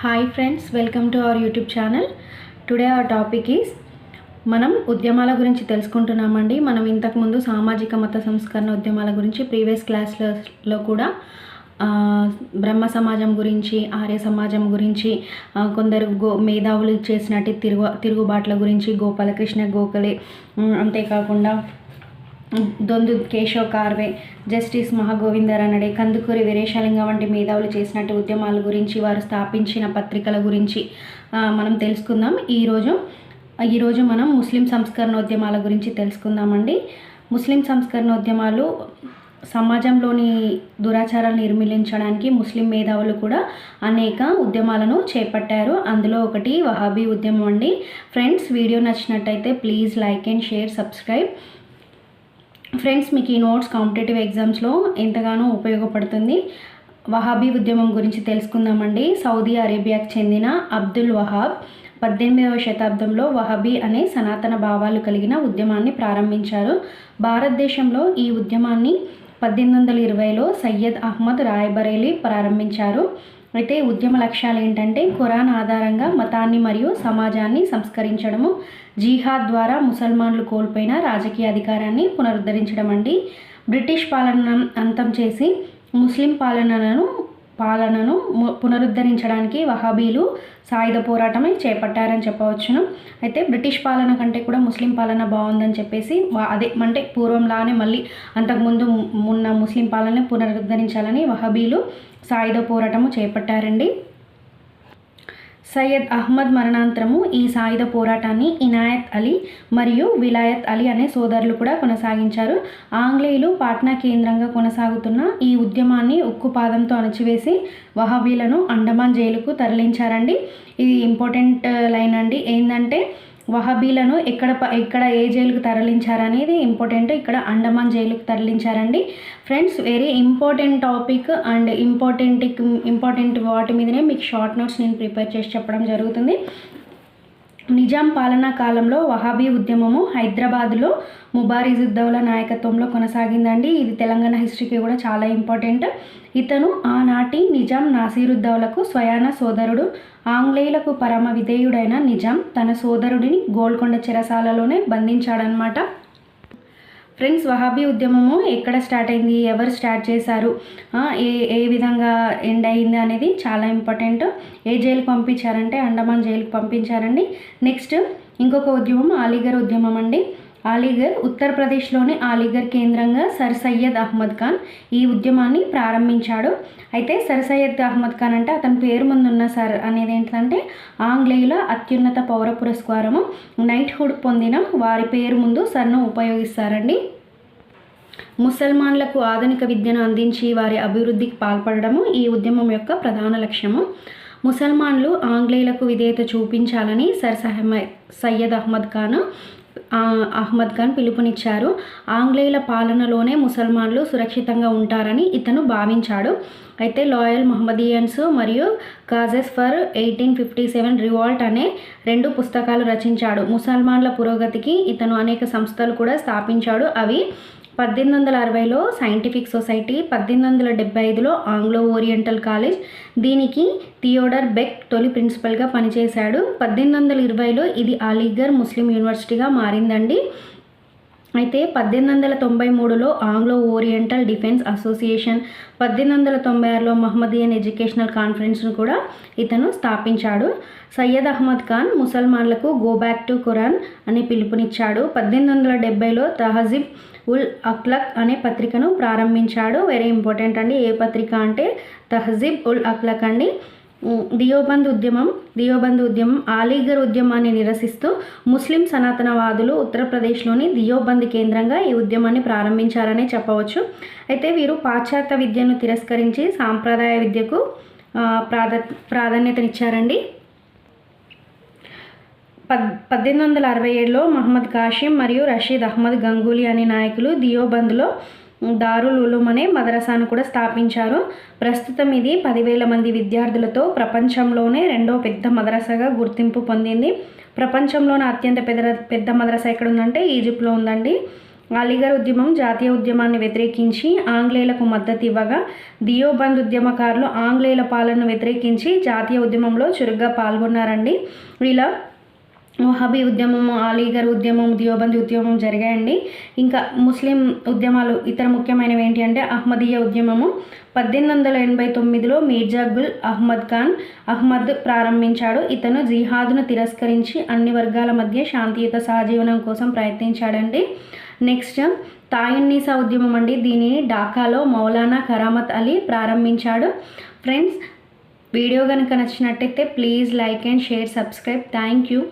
Hi friends welcome to our YouTube channel today our topic is మనం ఉద్యమాల గురించి తెలుసుకుంటున్నామండి. మనం ఇంతకుముందు సామాజిక మత సంస్కరణ ఉద్యమాల గురించి ప్రీవియస్ క్లాస్లలో కూడా బ్రహ్మ సమాజం గురించి ఆర్య సమాజం గురించి కొందరు గో మేధావులు చేసినట్టు తిరుగు తిరుగుబాట్ల గురించి గోపాలకృష్ణ గోఖలే అంతేకాకుండా దొందు కేశవ్ కార్వే జస్టిస్ మహాగోవిందరనడే కందుకూరి వీరేశలింగ వంటి మేధావులు చేసినట్టు ఉద్యమాల గురించి వారు స్థాపించిన పత్రికల గురించి మనం తెలుసుకుందాం. ఈరోజు ఈరోజు మనం ముస్లిం సంస్కరణోద్యమాల గురించి తెలుసుకుందామండి. ముస్లిం సంస్కరణోద్యమాలు సమాజంలోని దురాచారాలు నిర్మూలించడానికి ముస్లిం మేధావులు కూడా అనేక ఉద్యమాలను చేపట్టారు. అందులో ఒకటి వహాబీ ఉద్యమం అండి. ఫ్రెండ్స్ వీడియో నచ్చినట్టయితే please like and share subscribe. Friends మీకు ఈ నోట్స్ కాంపిటేటివ్ ఎగ్జామ్స్లో ఎంతగానో ఉపయోగపడుతుంది. వహాబీ ఉద్యమం గురించి తెలుసుకుందామండి. సౌదీ అరేబియాకు చెందిన అబ్దుల్ వహాబ్ పద్దెనిమిదవ శతాబ్దంలో వహబీ అనే సనాతన భావాలు కలిగిన ఉద్యమాన్ని ప్రారంభించారు. భారతదేశంలో ఈ ఉద్యమాన్ని పద్దెనిమిది వందల ఇరవైలో సయ్యద్ అహ్మద్ రాయబరేలీ ప్రారంభించారు. అయితే ఉద్యమ లక్ష్యాలు ఏంటంటే ఖురాన్ ఆధారంగా మతాన్ని మరియు సమాజాన్ని సంస్కరించడము జీహాద్ ద్వారా ముసల్మాన్లు కోల్పోయిన రాజకీయ అధికారాన్ని పునరుద్ధరించడం అండి. బ్రిటిష్ పాలన అంతం చేసి ముస్లిం పాలనను పాలనను పునరుద్ధరించడానికి వహాబీలు సాయుధ పోరాటమే చేపట్టారని చెప్పవచ్చును. అయితే బ్రిటిష్ పాలన కంటే కూడా ముస్లిం పాలన బాగుందని చెప్పేసి అదే అంటే పూర్వంలానే మళ్ళీ అంతకుముందు ఉన్న ముస్లిం పాలనని పునరుద్ధరించాలని వహాబీలు సాయుధ పోరాటము చేపట్టారండి. సయ్యద్ అహ్మద్ మరణాంతరము ఈ సాయుధ పోరాటాన్ని ఇనాయత్ అలీ మరియు విలాయత్ అలీ అనే సోదరులు కూడా కొనసాగించారు. ఆంగ్లేయులు పాట్నా కేంద్రంగా కొనసాగుతున్న ఈ ఉద్యమాన్ని ఉక్కు పాదంతో అణచివేసి వహాబీలను అండమాన్ జైలుకు తరలించారండి. ఇది ఇంపార్టెంట్ లైన్ అండి. ఏంటంటే వహాబీలను ఎక్కడ ప- ఎక్కడ ఏ జైలుకు తరలించారనేది ఇంపార్టెంట్. ఇక్కడ అండమాన్ జైలుకు తరలించారండి. Friends very important topic and important important వాటి మీదనే మీకు షార్ట్ నోట్స్ నేను ప్రిపేర్ చేసి చెప్పడం జరుగుతుంది. నిజాం పాలనా కాలంలో వహాబీ ఉద్యమము హైదరాబాద్లో ముబారిజుద్దౌలా నాయకత్వంలో కొనసాగిందండి. ఇది తెలంగాణ హిస్టరీకి కూడా చాలా ఇంపార్టెంట్. ఇతను ఆనాటి నిజాం నాసీరుద్దౌలకు స్వయాన సోదరుడు ఆంగ్లేయులకు పరమ విధేయుడైన నిజాం తన సోదరుడిని గోల్కొండ చెరసాలలోనే బంధించాడనమాట ఫ్రెండ్స్ వహాబీ ఉద్యమము ఎక్కడ స్టార్ట్ అయింది? ఎవరు స్టార్ట్ చేశారు? ఏ ఏ విధంగా ఎండ్ అయింది అనేది చాలా ఇంపార్టెంట్. ఏ జైలుకి పంపించారంటే అండమాన్ జైలుకి పంపించారండి. నెక్స్ట్ ఇంకొక ఉద్యమం అలీగర్ ఉద్యమం అండి. అలీగర్ ఉత్తరప్రదేశ్లోని అలీగర్ కేంద్రంగా సర్ సయ్యద్ అహ్మద్ ఖాన్ ఈ ఉద్యమాన్ని ప్రారంభించాడు. అయితే సర్ సయ్యద్ అహ్మద్ ఖాన్ అంటే అతని పేరు ముందున్న సర్ అనేది ఏంటంటే ఆంగ్లేయుల అత్యున్నత పౌర పురస్కారము నైట్హుడ్ పొందిన వారి పేరు ముందు సర్ను ఉపయోగిస్తారండి. ముసల్మాన్లకు ఆధునిక విద్యను అందించి వారి అభివృద్ధికి పాల్పడడము ఈ ఉద్యమం యొక్క ప్రధాన లక్ష్యము. ముసల్మాన్లు ఆంగ్లేయులకు విధేయత చూపించాలని సర్ సహమ సయ్యద్ అహ్మద్ ఖాన్ అహ్మద్ ఖాన్ పిలుపునిచ్చారు. ఆంగ్లేయుల పాలనలోనే ముసల్మాన్లు సురక్షితంగా ఉంటారని ఇతను భావించాడు. అయితే లాయల్ మహమ్మదియన్స్ మరియు causes for eighteen fifty seven revolt అనే రెండు పుస్తకాలు రచించాడు. ముసల్మాన్ల పురోగతికి ఇతను అనేక సంస్థలు కూడా స్థాపించాడు. అవి పద్దెనిమిది వందల అరవైలో సైంటిఫిక్ సొసైటీ పద్దెనిమిది వందల డెబ్బై ఐదులో ఆంగ్లో ఓరియంటల్ కాలేజ్ దీనికి థియోడర్ బెక్ తొలి ప్రిన్సిపల్గా పనిచేశాడు. పద్దెనిమిది వందల ఇరవైలో ఇది అలీగర్ ముస్లిం యూనివర్సిటీగా మారిందండి. అయితే పద్దెనిమిది వందల తొంభై మూడులో ఆంగ్లో ఓరియంటల్ డిఫెన్స్ అసోసియేషన్ పద్దెనిమిది వందల తొంభై ఆరులో మహమ్మదియన్ ఎడ్యుకేషనల్ కాన్ఫరెన్స్ను కూడా ఇతను స్థాపించాడు. సయ్యద్ అహ్మద్ ఖాన్ ముసల్మాన్లకు గో బ్యాక్ టు ఖురాన్ అని పిలుపునిచ్చాడు. పద్దెనిమిది వందల డెబ్బైలో తహజిబ్ ఉల్ అక్లక్ అనే పత్రికను ప్రారంభించాడు. వెరీ ఇంపార్టెంట్ అండి. ఏ పత్రిక అంటే తహజీబ్ ఉల్ అక్లక్ అండి. దియోబంద్ ఉద్యమం దియోబంద్ ఉద్యమం ఆలీగర్ ఉద్యమాన్ని నిరసిస్తూ ముస్లిం సనాతనవాదులు ఉత్తరప్రదేశ్లోని దియోబంద్ కేంద్రంగా ఈ ఉద్యమాన్ని ప్రారంభించారనే చెప్పవచ్చు. అయితే వీరు పాశ్చాత్య విద్యను తిరస్కరించి సాంప్రదాయ విద్యకు ప్రాధ ప్రాధాన్యతనిచ్చారండి. పద్ పద్దెనిమిది వందల అరవై ఏడులో మహమ్మద్ కాషిం మరియు రషీద్ అహ్మద్ గంగూలీ అనే నాయకులు దియోబంద్లో దారుల్ ఉలూమ్ అనే మదరసాను కూడా స్థాపించారు. ప్రస్తుతం ఇది పదివేల మంది విద్యార్థులతో ప్రపంచంలోనే రెండో పెద్ద మదరసాగా గుర్తింపు పొందింది. ప్రపంచంలోనే అత్యంత పెద్ద పెద్ద మదరసా ఎక్కడ ఉందంటే ఈజిప్ట్లో ఉందండి. అలీగర్ ఉద్యమం జాతీయ ఉద్యమాన్ని వ్యతిరేకించి ఆంగ్లేయులకు మద్దతు ఇవ్వగా దియోబంద్ ఉద్యమకారులు ఆంగ్లేయుల పాలనను వ్యతిరేకించి జాతీయ ఉద్యమంలో చురుగ్గా పాల్గొన్నారండి. ఇలా వహబీ ఉద్యమం అలీగర్ ఉద్యమం దియోబంద్ ఉద్యమం జరిగాయండి. ఇంకా ముస్లిం ఉద్యమాలు ఇతర ముఖ్యమైనవి ఏంటి అంటే అహ్మదీయ ఉద్యమము. పద్దెనిమిది వందల ఎనభై తొమ్మిదిలో మీర్జాగుల్ అహ్మద్ ఖాన్ అహ్మద్ ప్రారంభించాడు. ఇతను జిహాద్ను తిరస్కరించి అన్ని వర్గాల మధ్య శాంతియుత సహజీవనం కోసం ప్రయత్నించాడండి. నెక్స్ట్ తాయున్నీసా ఉద్యమం అండి. దీనిని ఢాకాలో మౌలానా కరామత్ అలీ ప్రారంభించాడు. ఫ్రెండ్స్ వీడియో కనుక నచ్చినట్టయితే please like and share subscribe. Thank you.